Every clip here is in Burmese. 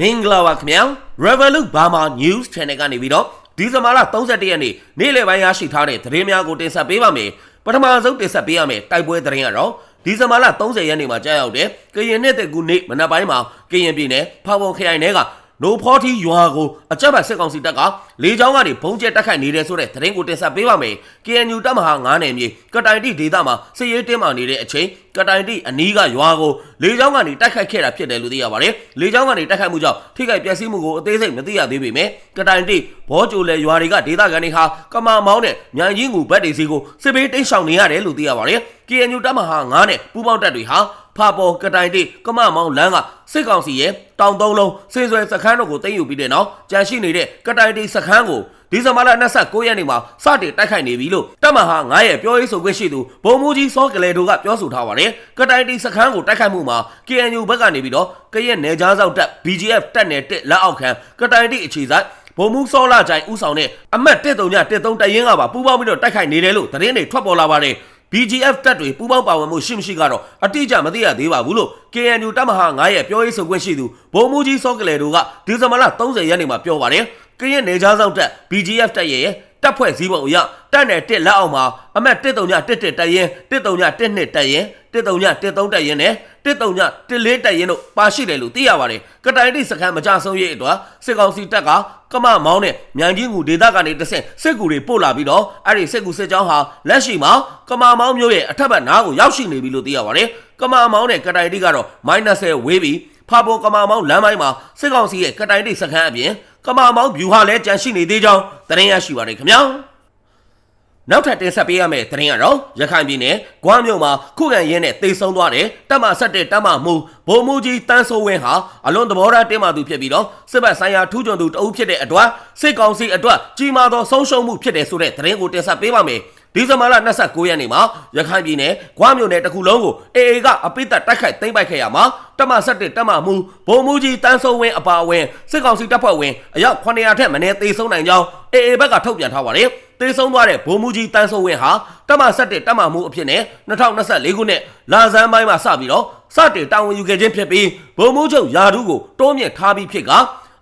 မင်္ဂလာပါခင်ဗျာ Revolut Burma News Channel ကနေပြီးတော့ဒီဇင်ဘာလ31ရက်နေ့နေ့လယ်ပိုင်းရရှိထားတဲ့သတင်းများကိုတင်ဆက်ပေးပါမယ်ပထမဆုံးတင်ဆက်ပေးရမယ်တိုက်ပွဲသတင်းကတော့ဒီဇင်ဘာလ30ရက်နေ့မှာကြာရောက်တဲ့ကရင်နှစ်သက်ကူနေ့မနက်ပိုင်းမှာကရင်ပြည်နယ်ဖာပုံခရိုင်ထဲက နိုဖော်တီရွာကိုအကြက်ဘတ်စစ်ကောင်စီတပ်ကလေကြောင်းကနေဘုံကျဲတက်ခိုက်နေတယ်ဆိုတဲ့သတင်းကိုတင်ဆက်ပေးပါမယ်။ KNU တပ်မဟာ9နယ်မြေကတိုင်တိဒေသမှာစစ်ရေးတင်းမာနေတဲ့အချိန်ကတိုင်တိအနီးကရွာကိုလေကြောင်းကနေတိုက်ခိုက်ခဲ့တာဖြစ်တယ်လို့သိရပါတယ်။လေကြောင်းကနေတိုက်ခိုက်မှုကြောင့်ထိခိုက်ပျက်စီးမှုကိုအသေးစိတ်မသိရသေးပေမဲ့ကတိုင်တိဘောကျိုလဲရွာတွေကဒေသခံတွေဟာကမာမောင်းနဲ့မြိုင်ကြီးငူဘက်တွေစီကိုစစ်ဘေးတိတ်ဆောင်နေရတယ်လို့သိရပါတယ်။ KNU တပ်မဟာ9နဲ့ပူးပေါင်းတပ်တွေဟာ ဖာပေါ်ကတိုင်တိကမမောင်းလမ်းကစစ်ကောင်စီရဲ့တောင်သုံးလုံးစင်ဆွဲစခန်းတို့ကိုသိမ်းယူပြီးတဲ့နောက်ကြန့်ရှိနေတဲ့ကတိုင်တိစခန်းကိုဒီဇင်ဘာလ29ရက်နေ့မှာစတင်တိုက်ခိုက်နေပြီလို့တပ်မဟာ9ရဲ့ပြောရေးဆိုခွင့်ရှိသူဗိုလ်မှူးကြီးစောကလေးတို့ကပြောဆိုထားပါတယ်။ကတိုင်တိစခန်းကိုတိုက်ခိုက်မှုမှာ KNU ဘက်ကနေပြီးတော့ကရဲ့နယ်ကြားစောက်တပ် BGF တပ်နယ်တက်လက်အောက်ခံကတိုင်တိအခြေစိုက်ဗိုလ်မှူးစောလာကြိုင်ဥဆောင်တဲ့အမတ်139 1သုံးတရင်ကပါပူးပေါင်းပြီးတော့တိုက်ခိုက်နေတယ်လို့သတင်းတွေထွက်ပေါ်လာပါတယ်။ BGF တပ်တွေပူးပေါင်းပါဝင်မှုရှိမရှိကတော့အတိအကျမသိရသေးပါဘူးလို့ KNU တပ်မဟာ9ရဲ့ပြောရေးဆိုခွင့်ရှိသူဗိုလ်မှူးကြီးစောကလေးတို့ကဒီဇင်ဘာလ30ရက်နေ့မှာပြောပါတယ်။ကရင်နေကြားဆောင်တပ် BGF တပ်ရဲ့ တပ်ဖွဲ့စည်းပုံအရတပ်နယ်တစ်လက်အောက်မှာအမတ်139 1တပ်ရင်139 1နှစ်တပ်ရင်139 1တပ်ရင်နဲ့139 1တပ်ရင်တို့ပါရှိတယ်လို့သိရပါတယ်။ကတိုင်တိစခန်းမကြဆုံးရေးအတွက်စစ်ကောင်စီတပ်ကကမမောင်းနဲ့မြိုင်ကြီးငူဒေသကနေတဆင့်စစ်ကူတွေပို့လာပြီးတော့အဲ့ဒီစစ်ကူစစ်ကြောင်းဟာလက်ရှိမှာကမာမောင်းမျိုးရဲ့အထက်ဘက်နားကိုရောက်ရှိနေပြီလို့သိရပါတယ်။ကမာမောင်းနဲ့ကတိုင်တိကတော့ -10 ဝေးပြီးဖာပေါ်ကမာမောင်းလမ်းပိုင်းမှာစစ်ကောင်စီရဲ့ကတိုင်တိစခန်းအပြင် ကမာမောင်းဗျူဟာလည်းကြန့်ရှိနေသေးကြောင်းသတင်းရရှိပါတယ်ခင်ဗျာ။နောက်ထပ်တင်ဆက်ပေးရမယ့်သတင်းကတော့ရခိုင်ပြည်နယ်ဂွမ်းမြို့မှာခုခံရင်းနဲ့တေဆုံးသွားတဲ့တပ်မဆက်တဲ့တပ်မမှုဗိုလ်မှူးကြီးတန်းစိုးဝင်းဟာအလွန်သဘောထားတင်းမာသူဖြစ်ပြီးတော့စစ်ဘက်ဆိုင်ရာထူးချွန်သူတအုပ်ဖြစ်တဲ့အတွက်စစ်ကောင်စီအတွက်ကြီးမားသောဆုံးရှုံးမှုဖြစ်တယ်ဆိုတဲ့သတင်းကိုတင်ဆက်ပေးပါမယ် ဒီဇင်ဘာလ29ရက်နေ့မှာရခိုင်ပြည်နယ်ဂွမ်းမြို့နယ်တစ်ခုလုံးကို AA ကအပိသက်တိုက်ခိုက်သိမ်းပိုက်ခဲ့ရမှာတမဆက်တဲ့တမမှုဗိုလ်မှူးကြီးတန်းစိုးဝင်းအပါအဝင်စစ်ကောင်စီတပ်ဖွဲ့ဝင်အယောက်900ထက်မနည်းသေဆုံးနိုင်ကြောင်း AA ဘက်ကထုတ်ပြန်ထားပါတယ်သေဆုံးသွားတဲ့ဗိုလ်မှူးကြီးတန်းစိုးဝင်းဟာတမဆက်တဲ့တမမှုအဖြစ်နဲ့2024ခုနှစ်လာဇန်ပိုင်းမှာစပြီးတော့စတင်တာဝန်ယူခဲ့ခြင်းဖြစ်ပြီးဗိုလ်မှူးချုပ်ယာဒူးကိုတိုးမြင့်ထားပြီးဖြစ်က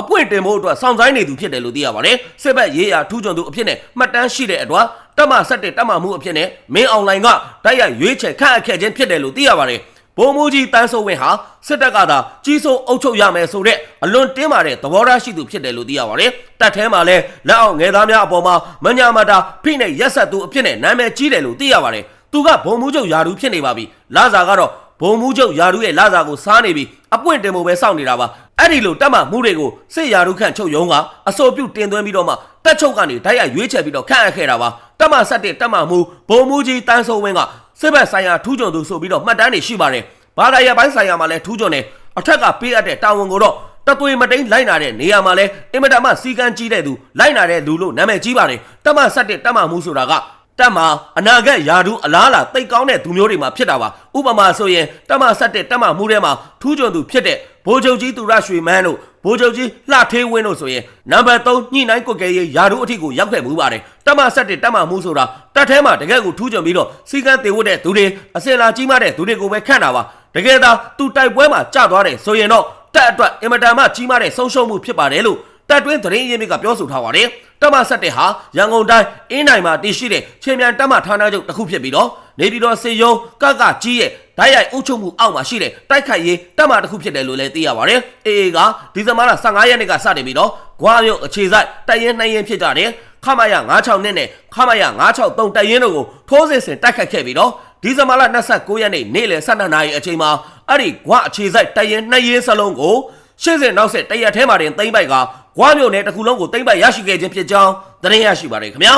အပွင့်တင်ဖို့အတွက်စောင့်ဆိုင်နေသူဖြစ်တယ်လို့သိရပါတယ်စစ်ဘက်ရေးရာထူးချွန်သူအဖြစ်နဲ့မှတ်တမ်းရှိတဲ့အတွက်တက်မဆက်တဲ့တက်မမှုအဖြစ်နဲ့မင်းအွန်လိုင်းကတိုက်ရိုက်ရွေးချယ်ခန့်အပ်ခဲ့ခြင်းဖြစ်တယ်လို့သိရပါတယ်ဘုံမူကြီးတန်းစိုးဝင်းဟာစစ်တပ်ကသာကြီးစိုးအုပ်ချုပ်ရမယ်ဆိုတဲ့အလွန်တင်းမာတဲ့သဘောထားရှိသူဖြစ်တယ်လို့သိရပါတယ်။တပ်ထဲမှာလည်းလက်အောက်ငယ်သားများအပေါ်မှာမညာမတာဖိနှိပ်ရက်ဆက်သူအဖြစ်နဲ့နာမည်ကြီးတယ်လို့သိရပါတယ်။သူကဘုံမူချုပ်ယာဒူဖြစ်နေပါပြီ။လာစာကတော့ဘုံမူချုပ်ယာဒူရဲ့လာစာကိုစားနေပြီးအပွင့်တင်ဖို့ပဲစောင့်နေတာပါ။ အဲ့ဒီလိုတက်မှမှုတွေကိုစစ်ယာဒူခန့်ချုပ်ယုံကအစိုးပြုတင်သွင်းပြီးတော့မှတက်ချုပ်ကနေဓာတ်ရိုက်ရွေးချယ်ပြီးတော့ခန့်အပ်ခဲ့တာပါ။တက်မှဆက်တဲ့တက်မှမှုဘုံမူကြီးတန်းစိုးဝင်းကစစ်ဘက်ဆိုင်ရာထူးချွန်သူဆိုပြီးတော့မှတ်တမ်းတွေရှိပါတယ်။ဘာသာရေးပိုင်းဆိုင်ရာမှာလည်းထူးချွန်တယ်။အထက်ကပေးအပ်တဲ့တာဝန်ကိုတော့တသွေမတိန်လိုက်နာတဲ့နေရာမှာလဲအင်မတန်မှစီကံကြီးတဲ့သူလိုက်နာတဲ့လူလို့နာမည်ကြီးပါတယ်။တက်မှဆက်တဲ့တက်မှမှုဆိုတာက တက်မှာအနာဂတ်ယာဒူးအလားလာတိတ်ကောင်းတဲ့သူမျိုးတွေမှာဖြစ်တာပါဥပမာဆိုရင်တက်မဆက်တဲ့တက်မမှုထဲမှာထူးချွန်သူဖြစ်တဲ့ဘိုးချုပ်ကြီးသူရရွှေမန်းတို့ဘိုးချုပ်ကြီးလှထေးဝင်းတို့ဆိုရင်နံပါတ်3ညှိနှိုင်းကွက်ကဲရေးယာဒူးအထိကိုရောက်ခဲ့မှုပါတယ်တက်မဆက်တဲ့တက်မမှုဆိုတာတက်ထဲမှာတကယ်ကိုထူးချွန်ပြီးတော့စီကံတေဝတ်တဲ့သူတွေအစင်လာကြီးမားတဲ့သူတွေကိုပဲခန့်တာပါတကယ်သာသူတိုက်ပွဲမှာကြာသွားတယ်ဆိုရင်တော့တက်အတွက်အင်မတန်မှကြီးမားတဲ့ဆုံးရှုံးမှုဖြစ်ပါတယ်လို့ တပ်တွင်းသတင်းရင်းမြစ်ကပြောဆိုထားပါတယ်။တပ်မဆက်တဲ့ဟာရန်ကုန်တိုင်းအင်းနိုင်မှာတည်ရှိတဲ့ချင်းမြန်တပ်မဌာနချုပ်တစ်ခုဖြစ်ပြီးတော့နေပြည်တော်စေယုံကကကြီးရဲ့ဓာတ်ရိုက်အုပ်ချုပ်မှုအောက်မှာရှိတဲ့တိုက်ခိုက်ရေးတပ်မတစ်ခုဖြစ်တယ်လို့လည်းသိရပါတယ်။အေအေကဒီဇင်ဘာလ15ရက်နေ့ကစတင်ပြီးတော့ဂွားမြို့အခြေစိုက်တိုက်ရင်နှိုင်းရင်ဖြစ်ကြတဲ့ခမရ96နဲ့နဲ့ခမရ963တိုက်ရင်တို့ကိုထိုးစစ်ဆင်တိုက်ခတ်ခဲ့ပြီးတော့ဒီဇင်ဘာလ29ရက်နေ့နေ့လယ်12နာရီအချိန်မှာအဲ့ဒီဂွားအခြေစိုက်တိုက်ရင်နှိုင်းရင်စလုံးကိုရှင်းစင်နောက်ဆက်တရက်ထဲမှာတင်သိမ့်ပိုက်က ဂွားမြို့နယ်တစ်ခုလုံးကိုသိမ့်ပိုက်ရရှိခဲ့ခြင်းဖြစ်ကြောင်းသတင်းရရှိပါတယ်ခင်ဗျာ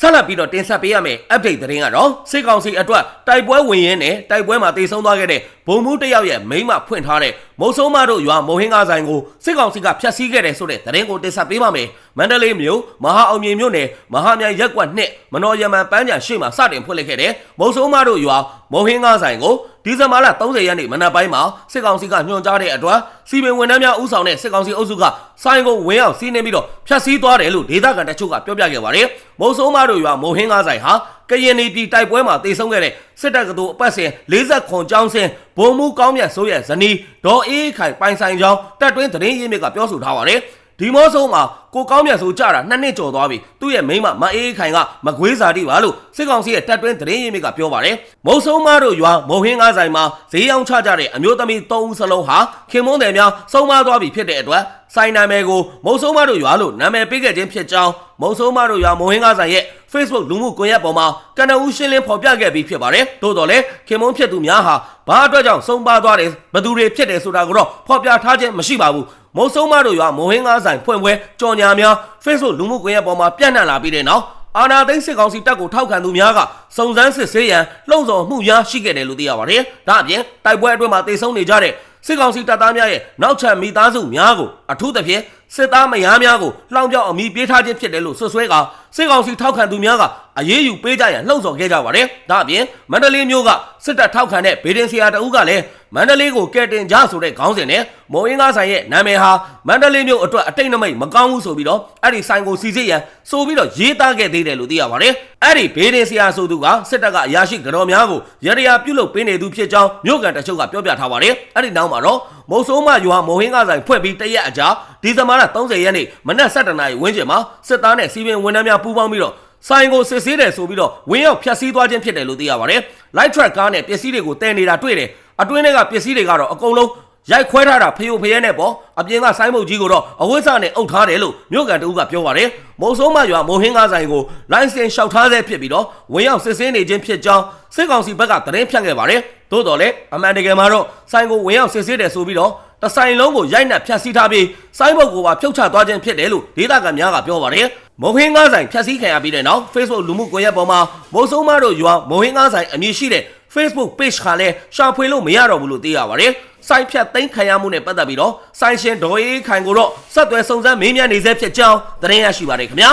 ဆက်လက်ပြီးတော့တင်ဆက်ပေးရမယ့် update သတင်းကတော့စစ်ကောင်စီအတွက်တိုက်ပွဲဝင်ရင်းနဲ့တိုက်ပွဲမှာတေဆုံးသွားခဲ့တဲ့ဘုံမှုတယောက်ရဲ့မိမဖွင့်ထားတဲ့မုံဆုံးမတို့ရွာမိုဟင်းကားဆိုင်ကိုစစ်ကောင်စီကဖျက်ဆီးခဲ့တယ်ဆိုတဲ့သတင်းကိုတင်ဆက်ပေးပါမယ်။မန္တလေးမြို့မဟာအောင်မြေမြို့နယ်မဟာမြိုင်ရက်ကွက်နှစ်မနော်ရမန်ပန်းချံရှိမှစတင်ဖွင့်လှစ်ခဲ့တဲ့မုံဆုံးမတို့ရွာမိုဟင်းကားဆိုင်ကိုဒီဇင်ဘာလ30ရက်နေ့မနက်ပိုင်းမှာစစ်ကောင်စီကညွှန်ကြားတဲ့အတွက်စီပင်ဝန်ထမ်းများဦးဆောင်တဲ့စစ်ကောင်စီအုပ်စုကဆိုင်ကိုဝင်းအောင်စီးနှင်းပြီးတော့ဖျက်ဆီးသွားတယ်လို့ဒေသခံတချို့ကပြောပြခဲ့ပါတယ်။မုံဆုံးမတို့ရွာမိုဟင်းကားဆိုင်ဟာ ကကရင်နေပြည်တိုက်ပွဲမှာတေဆုံးခဲ့တဲ့စစ်တပ်ကတူအပတ်စဉ်40ခွန်ကျောင်းစင်ဘုံမှုကောင်းမြတ်ဆိုးရဲ့ဇနီးဒေါ်အေးခိုင်ပိုင်ဆိုင်ကြောင်းတပ်တွင်းသတင်းရင်းမြစ်ကပြောဆိုထားပါတယ် ဒီမောဆုံးမှာကိုကောင်းမြတ်ဆိုကြတာနှစ်နှစ်ကျော်သွားပြီသူ့ရဲ့မိန်းမမအေးခိုင်ကမကွေးစာတိပါလို့စစ်ကောင်စီရဲ့တပ်တွင်းသတင်းရင်းမြစ်ကပြောပါတယ်မုံဆုံးမတို့ရွာမုံဟင်းကားဆိုင်မှာဈေးရောင်းချကြတဲ့အမျိုးသမီး၃ဦးစလုံးဟာခင်မွန်းတယ်များဆုံးမသွားပြီဖြစ်တဲ့အတွက်ဆိုင်နာမည်ကိုမုံဆုံးမတို့ရွာလို့နာမည်ပေးခဲ့ခြင်းဖြစ်ကြောင်းမုံဆုံးမတို့ရွာမုံဟင်းကားဆိုင်ရဲ့ Facebook လူမှုကွန်ရက်ပေါ်မှာကနဦးရှင်းလင်းဖော်ပြခဲ့ပြီးဖြစ်ပါတယ်။သို့တော်လည်းခင်မုန်းဖြစ်သူများဟာဘာအတွက်ကြောင့်ဆုံးပါသွားတယ်ဘယ်သူတွေဖြစ်တယ်ဆိုတာကိုတော့ဖော်ပြထားခြင်းမရှိပါဘူး။ မုံဆုံးမတို့ရွာမုံဟင်းကားဆိုင်ဖွင့်ပွဲကြော်ညာများ Facebook လူမှုကွန်ရက်ပေါ်မှာပြန့်နှံ့လာပြီးတဲ့နောက်အာနာသိန်းစစ်ကောင်စီတပ်ကိုထောက်ခံသူများကစုံစမ်းစစ်ဆေးရန်လှုံ့ဆော်မှုများရှိခဲ့တယ်လို့သိရပါတယ်။ဒါအပြင်တိုက်ပွဲအတွင်းမှာတေဆုံးနေကြတဲ့စစ်ကောင်စီတပ်သားများရဲ့နောက်ထပ်မိသားစုများကိုအထူးသဖြင့်စစ်သားမယားများကိုလှောင်ပြောက်အမိပေးထားခြင်းဖြစ်တယ်လို့ဆွဆွဲက စစ်ကောင်စီထောက်ခံသူများကအရေးယူပေးကြရန်လှုံ့ဆော်ခဲ့ကြပါတယ်။ဒါအပြင်မန္တလေးမြို့ကစစ်တပ်ထောက်ခံတဲ့ဗေဒင်ဆီယာတအုပ်ကလည်းမန္တလေးကိုကဲတင်ကြဆိုတဲ့ခေါင်းစဉ်နဲ့မော်အင်းကားဆိုင်ရဲ့နာမည်ဟာမန္တလေးမြို့အတွက်အတိတ်နမိတ်မကောင်းဘူးဆိုပြီးတော့အဲ့ဒီဆိုင်ကိုစီစစ်ရန်ဆိုပြီးတော့ရေးသားခဲ့သေးတယ်လို့သိရပါတယ်။အဲ့ဒီဗေဒင်ဆီယာဆိုသူကစစ်တပ်ကအရာရှိကြော်များကိုရရရာပြုတ်လုပ်ပေးနေသူဖြစ်ကြောင်းမြို့ကန်တချို့ကပြောပြထားပါတယ်။အဲ့ဒီနောက်မှာတော့မုံဆိုးမရွာမော်ဟင်းကားဆိုင်ဖွင့်ပြီးတရက်အကြာဒီဇင်ဘာလ30ရက်နေ့မနက်7:00နာရီဝန်းကျင်မှာစစ်သားနဲ့စီပင်ဝန်ထမ်းများပူးပေါင်းပြီးတော့ဆိုင်ကိုစစ်ဆေးတယ်ဆိုပြီးတော့ဝင်းရောက်ဖျက်ဆီးသွားခြင်းဖြစ်တယ်လို့သိရပါတယ်။ Light Track ကားနဲ့ပစ္စည်းတွေကိုတည်နေတာတွေ့တယ်။အတွင်းထဲကပစ္စည်းတွေကတော့အကုန်လုံးရိုက်ခွဲထားတာဖယိုဖယဲနဲ့ပေါ့အပြင်ကဆိုင်းမုတ်ကြီးကိုတော့အဝိဇ္ဇနဲ့အုပ်ထားတယ်လို့မြို့ကန်တူကပြောပါတယ်မုံဆုံးမရွာမုံဟင်းကားဆိုင်ကိုလိုင်စင်လျှောက်ထားဆဲဖြစ်ပြီးတော့ဝင်ရောက်စစ်ဆေးနေခြင်းဖြစ်ကြောင်းစစ်ကောင်စီဘက်ကသတင်းဖြန့်ခဲ့ပါတယ်သို့တော်လည်းအမှန်တကယ်မှာတော့ဆိုင်ကိုဝင်ရောက်စစ်ဆေးတယ်ဆိုပြီးတော့ တဆိုင်လုံးကိုရိုက်နှက်ဖျက်ဆီးထားပြီးစိုင်းဘုတ်ကိုပါဖြုတ်ချသွားခြင်းဖြစ်တယ်လို့ဒေသခံများကပြောပါတယ်မုံဟင်းကားဆိုင်ဖျက်ဆီးခံရပြီးတဲ့နောက် Facebook လူမှုကွန်ရက်ပေါ်မှာမုံဆုံးမတို့ရွာမုံဟင်းကားဆိုင်အမည်ရှိတဲ့ Facebook page ခါလဲရှာဖွေလို့မရတော့ဘူးလို့သိရပါတယ်။စိုင်းဖြတ်သိမ်းခံရမှုနဲ့ပတ်သက်ပြီးတော့စိုင်းရှင်ဒေါ်အေးခိုင်ကိုတော့ဆက်သွယ်စုံစမ်းမေးမြန်းနေဆဲဖြစ်ကြောင်းသတင်းရရှိပါတယ်ခင်ဗျာ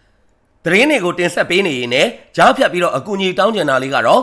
။သတင်းတွေကိုတင်ဆက်ပေးနေရင်လည်းကြားဖြတ်ပြီးတော့အကူအညီတောင်းကျင်တာလေးကတော့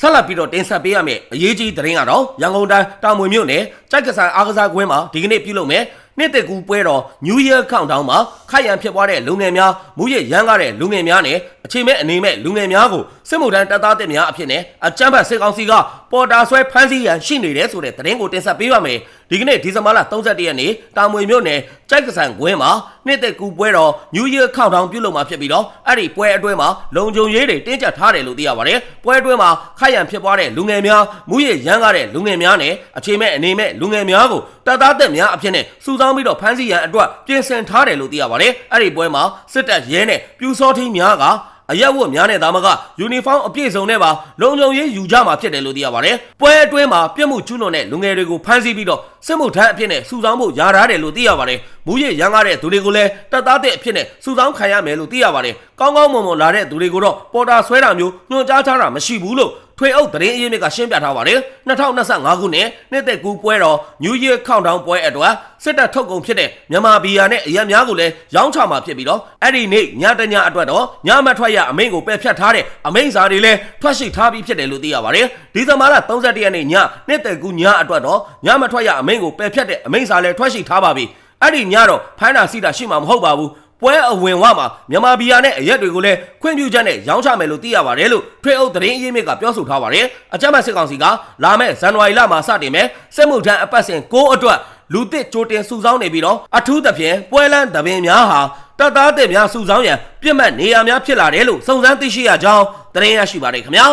ဆက်လက်ပြီးတော့တင်ဆက်ပေးရမယ့်အရေးကြီးသတင်းကတော့ရန်ကုန်တိုင်းတာမွေမြို့နယ်ကြိုက်ကစားအားကစားကွင်းမှာဒီကနေ့ပြုလုပ်မယ်နှစ်သက်ကူပွဲတော် New Year Countdown မှာခိုက်ရန်ဖြစ်ပွားတဲ့လူငယ်များမူရရန်ကားတဲ့လူငယ်များနဲ့ အချိန်မဲ့အနေမဲ့လူငယ်များကိုစစ်မှုထမ်းတပ်သားတက်များအဖြစ်နဲ့အကြမ်းဖက်စစ်ကောင်စီကပေါ်တာဆွဲဖမ်းဆီးရန်ရှိနေတယ်ဆိုတဲ့သတင်းကိုတင်ဆက်ပေးပါမယ်ဒီကနေ့ဒီဇင်ဘာလ31ရက်နေ့တာမွေမြို့နယ်ကြိုက်ကစားကွင်းမှာနှစ်သက်ကူပွဲတော် New Year Countdown ပြုလုပ်မှာဖြစ်ပြီးတော့အဲ့ဒီပွဲအတွင်းမှာလုံခြုံရေးတွေတင်းကျပ်ထားတယ်လို့သိရပါတယ်ပွဲအတွင်းမှာခိုက်ရန်ဖြစ်ပွားတဲ့လူငယ်များမူရရန်ကားတဲ့လူငယ်များနဲ့အချိန်မဲ့အနေမဲ့လူငယ်များကိုတပ်သားတက်များအဖြစ်နဲ့စုဆောင်းပြီးတော့ဖမ်းဆီးရန်အတွက်ပြင်ဆင်ထားတယ်လို့သိရပါတယ်။အဲ့ဒီပွဲမှာစစ်တပ်ရဲနဲ့ပြူစောထီးများက အရက်ဝတ်များနဲ့ဒါမှကယူနီဖောင်းအပြည့်စုံနဲ့ပါလုံခြုံရေးယူကြမှာဖြစ်တယ်လို့သိရပါတယ်။ပွဲအတွင်းမှာပြစ်မှုကျူးလွန်တဲ့လူငယ်တွေကိုဖမ်းဆီးပြီးတော့ စစ်မှုထမ်းအဖြစ်နဲ့စုဆောင်းဖို့ယာထားတယ်လို့သိရပါတယ်။မူရရန်ကားတဲ့သူတွေကိုလည်းတပ်သားတဲ့အဖြစ်နဲ့စုဆောင်းခံရမယ်လို့သိရပါတယ်။ကောင်းကောင်းမွန်မွန်လာတဲ့သူတွေကိုတော့ပေါ်တာဆွဲတာမျိုးညွှန်ကြားထားတာမရှိဘူးလို့ထွေအုပ်သတင်းအရင်းမြစ်ကရှင်းပြထားပါတယ်2025ခုနှစ်နှစ်သက်ကူပွဲတော် New Year Countdown ပွဲအတွက်စစ်တပ်ထုတ်ကုန်ဖြစ်တဲ့မြန်မာဘီယာနဲ့အရက်များကိုလည်းရောင်းချမှာဖြစ်ပြီးတော့အဲ့ဒီနေ့ညတညအတွက်တော့ညမထွက်ရအမိန့်ကိုပယ်ဖြတ်ထားတဲ့အမိန့်စာတွေလည်းထွက်ရှိထားပြီးဖြစ်တယ်လို့သိရပါတယ်ဒီဇင်ဘာလ31ရက်နေ့ညနှစ်သက်ကူညအတွက်တော့ညမထွက်ရအမိန့်ကိုပယ်ဖြတ်တဲ့အမိန့်စာလည်းထွက်ရှိထားပါပြီအဲ့ဒီညတော့ဖမ်းတာစီတာရှိမှာမဟုတ်ပါဘူးပွဲအဝင်ဝမှာမြန်မာဘီယာနဲ့အရက်တွေကိုလည်းခွင့်ပြုချက်နဲ့ရောင်းချမယ်လို့သိရပါတယ်လို့ထွေအုပ်သတင်းအရင်းမြစ်ကပြောဆိုထားပါတယ်အကြမ်းဖက်စစ်ကောင်စီကလာမယ့်ဇန်နဝါရီလမှာစတင်မယ်စစ်မှုထမ်းအပတ်စဉ်6အတွက်လူသစ်ကြိုတင်စုဆောင်းနေပြီးတော့အထူးသဖြင့်ပွဲလန်းတပင်များဟာတပ်သားတဲ့များစုဆောင်းရန်ပြစ်မှတ်နေရာများဖြစ်လာတယ်လို့စုံစမ်းသိရှိရကြောင်းသတင်းရရှိပါတယ်ခင်ဗျာ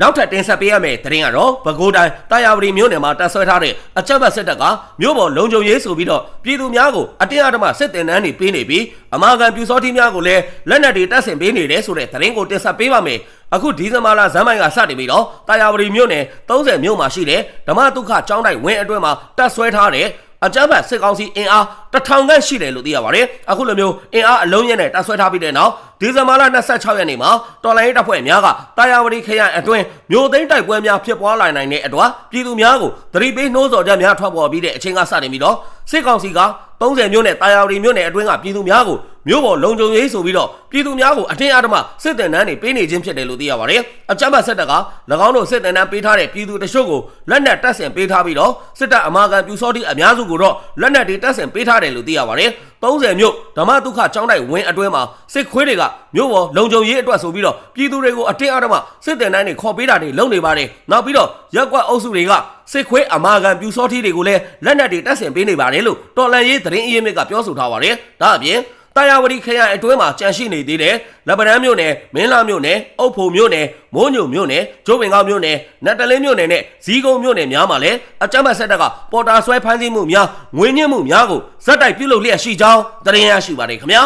နောက်ထပ်တင်ဆက်ပေးရမယ့်သတင်းကတော့ပဲခူးတိုင်းတာယာဝတီမြို့နယ်မှာတပ်ဆွဲထားတဲ့အချက်ဘတ်စစ်တပ်ကမြို့ပေါ်လုံခြုံရေးဆိုပြီးတော့ပြည်သူများကိုအတင်းအဓမ္မစစ်တင်တန်းတွေပေးနေပြီးအမာခံပြူစောတိများကိုလည်းလက်နက်တွေတပ်ဆင်ပေးနေတယ်ဆိုတဲ့သတင်းကိုတင်ဆက်ပေးပါမယ်အခုဒီဇင်ဘာလဇန်မိုင်ကစတင်ပြီးတော့တာယာဝတီမြို့နယ်30မြို့မှာရှိတဲ့ဓမ္မဒုက္ခကျောင်းတိုက်ဝင်းအတွင်းမှာတပ်ဆွဲထားတဲ့ အကြမ်းဖက်စစ်ကောင်စီအင်အားတထောင်ခန့်ရှိတယ်လို့သိရပါတယ်အခုလိုမျိုးအင်အားအလုံးရင်းနဲ့တပ်ဆွဲထားပြီးတဲ့နောက်ဒီဇင်ဘာလ26ရက်နေ့မှာတော်လိုင်းရေးတပ်ဖွဲ့များကတာယာဝတီခရိုင်အတွင်းမြို့သိမ်းတိုက်ပွဲများဖြစ်ပွားလာနိုင်တဲ့အတွက်ပြည်သူများကိုသတိပေးနှိုးဆော်ချက်များထွက်ပေါ်ပြီးတဲ့အချိန်ကစတင်ပြီးတော့စစ်ကောင်စီက30မြို့နယ်တာယာဝတီမြို့နယ်အတွင်းကပြည်သူများကို မြို့ပေါ်လုံခြုံရေးဆိုပြီးတော့ပြည်သူများကိုအထင်အားဓမ္မစစ်တပ်နန်းတွေပေးနေခြင်းဖြစ်တယ်လို့သိရပါတယ်အကြမ်းဖက်စစ်တပ်က၎င်းတို့စစ်တပ်နန်းပေးထားတဲ့ပြည်သူတချို့ကိုလက်နက်တပ်ဆင်ပေးထားပြီးတော့စစ်တပ်အမာခံပြူစောတိအများစုကိုတော့လက်နက်တွေတပ်ဆင်ပေးထားတယ်လို့သိရပါတယ်30မြို့ဓမ္မဒုက္ခကျောင်းတိုက်ဝင်းအတွင်းမှာစစ်ခွေးတွေကမြို့ပေါ်လုံခြုံရေးအတွက်ဆိုပြီးတော့ပြည်သူတွေကိုအထင်အားဓမ္မစစ်တပ်နန်းတွေခေါ်ပေးတာတွေလုပ်နေပါတယ်နောက်ပြီးတော့ရက်ကွက်အုပ်စုတွေကစစ်ခွေးအမာခံပြူစောတိတွေကိုလည်းလက်နက်တွေတပ်ဆင်ပေးနေပါတယ်လို့တော်လန်ရေးသတင်းအရင်းမြစ်ကပြောဆိုထားပါတယ်ဒါအပြင် တာယာဝတီခရိုင်အတွင်းမှာကြန့်ရှိနေသေးတယ်။လက်ပံတန်းမြို့နယ်မင်းလာမြို့နယ်အုတ်ဖိုမြို့နယ်မိုးညိုမြို့နယ်ကျိုးပင်ကောက်မြို့နယ်နတ်တလင်းမြို့နယ်နဲ့ဇီးကုန်းမြို့နယ်များမှာလည်းအကြမ်းဖက်ဆက်တပ်ကပေါ်တာဆွဲဖမ်းဆီးမှုများငွေညှစ်မှုများကိုဇက်တိုက်ပြုလုပ်လျက်ရှိကြောင်းသတင်းရရှိပါတယ်ခင်ဗျာ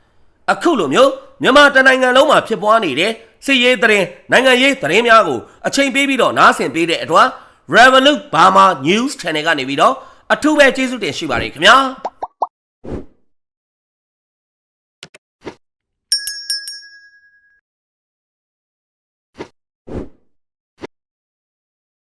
။အခုလိုမျိုးမြန်မာတနိုင်ငံလုံးမှာဖြစ်ပွားနေတဲ့စစ်ရေးသတင်းနိုင်ငံရေးသတင်းများကိုအချိန်ပေးပြီးတော့နားဆင်ပေးတဲ့အတွက် Revolut Burma News Channel ကနေပြီးတော့အထူးပဲကျေးဇူးတင်ရှိပါတယ်ခင်ဗျာ။